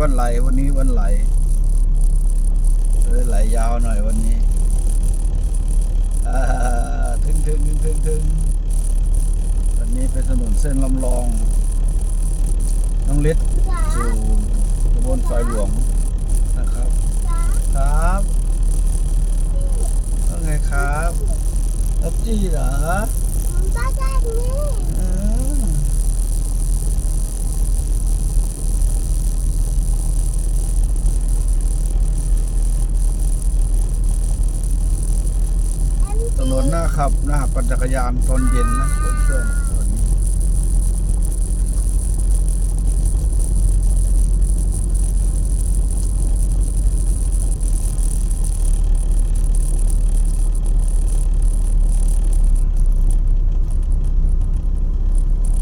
วันไหล วันนี้วันไหลเลยไหลยาวหน่อยวันนี้อ่าถึงถึงถึงถึงถึงวันนี้เป็นถนนเส้นลำลองน้องเล็ดสู่ตำบลฝายหลวงนะครับ ครับว่าไงครับอับจี้เหรออืมถนนหน้า ขับหน้าปั่นจักรยานตอนเย็นนะเพื่อนๆตอนนี้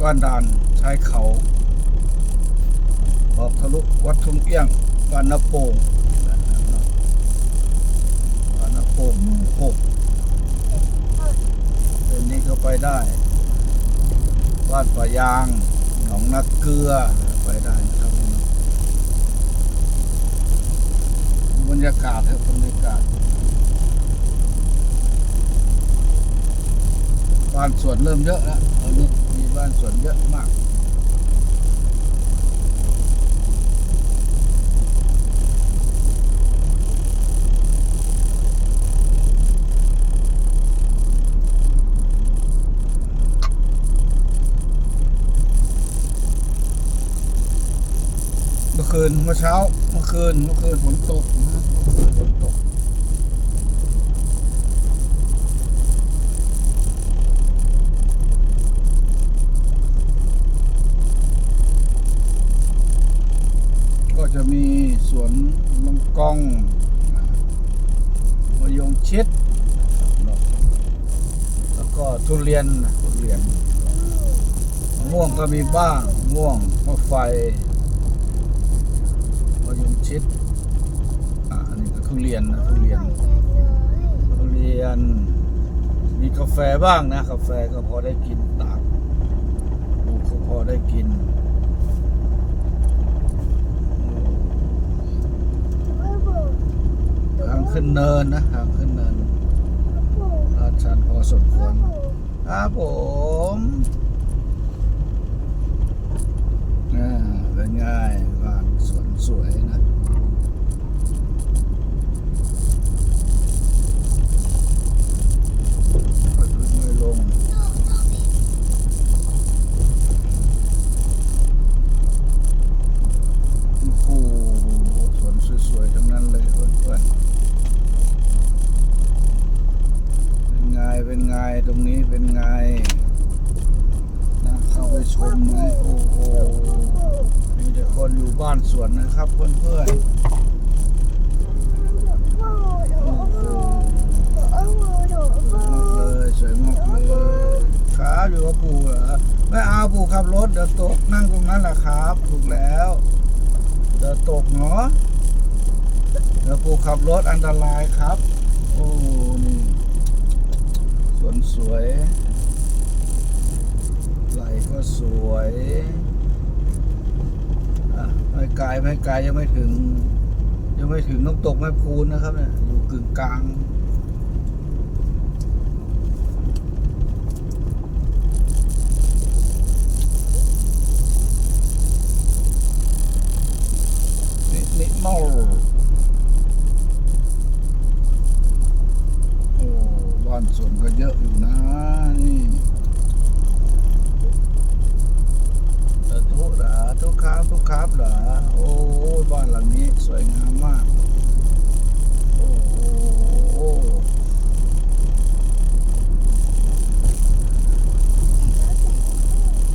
บ้านดานชายเขา ออกทะลุวัดทุ่งเอี้ยงบ้านนาโป่งบ้านนาโป่งหมู่หกเส้ นี้ก็ไปได้บ้านป่ายางหนองนาเกลือไปได้นะครับบรรยากาศครับบรรยากาศบ้านสวนเริ่มเยอะแล้วตอนนี้มีบ้านสวนเยอะมาก อคืนเมื่อเช้าเมื่อคืนเมื่อคืนฝนตกนะเมื่อคืนฝนตกก็จะมีสวนมังกองมะยงชิดแล้วก็ทุเรียนทุเรียนม่วงก็มีบ้างม่วงมะไฟ มะยงชิดอ่าอันนี้ก็ทุเรียนนะทุเรียนทุเรียน มีกาแฟบ้างนะกาแฟก็พอได้กินตากปลูกก็พอได้กินทางขึ้นเนินนะทางขึ้นเนินลาดชันพอสมควรครับผม ไงตรงนี้เป็นไงน่าเข้าไปชมไหมโอ้โหมีแต่คนอยู่บ้านสวนนะครับเพื่อนๆโอ้โหสวยมากเลยสวยมากเลยครับอยู่กับปู่เหรอไม่เอาปู่ขับรถเดี๋ยวตกนั่งตรงนั้นแหละครับ ถูกแล้วเดี๋ยวตกเนาะเดี๋ยวปู่ขับรถอันตรายครับ โอ้นี่ สวนสวย ไหลก็สวยอะไม่ไกลไม่ไกลยังไม่ถึง ยังไม่ถึงน้ำตกแม่พูนนะครับเนี่ยอยู่กึ่งกลาง นินิมอลโอ้ บ้านสวนก็เย อะอยู่นะนี่ทุกหรอทุกครับทุกครับเหรอโอ้ยบ้านหลังนี้สวยงามมากโอ้โห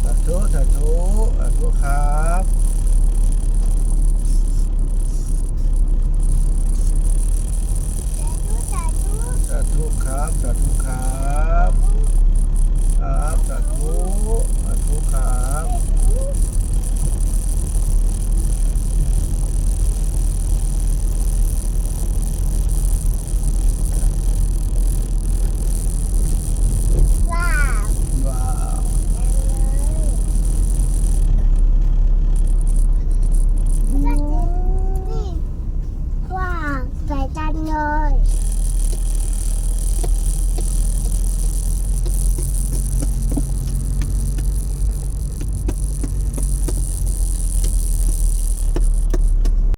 สาธุสาธุสาธุครับ สาธุ ครับสาธุครับ ครับสาธุสาธุครับ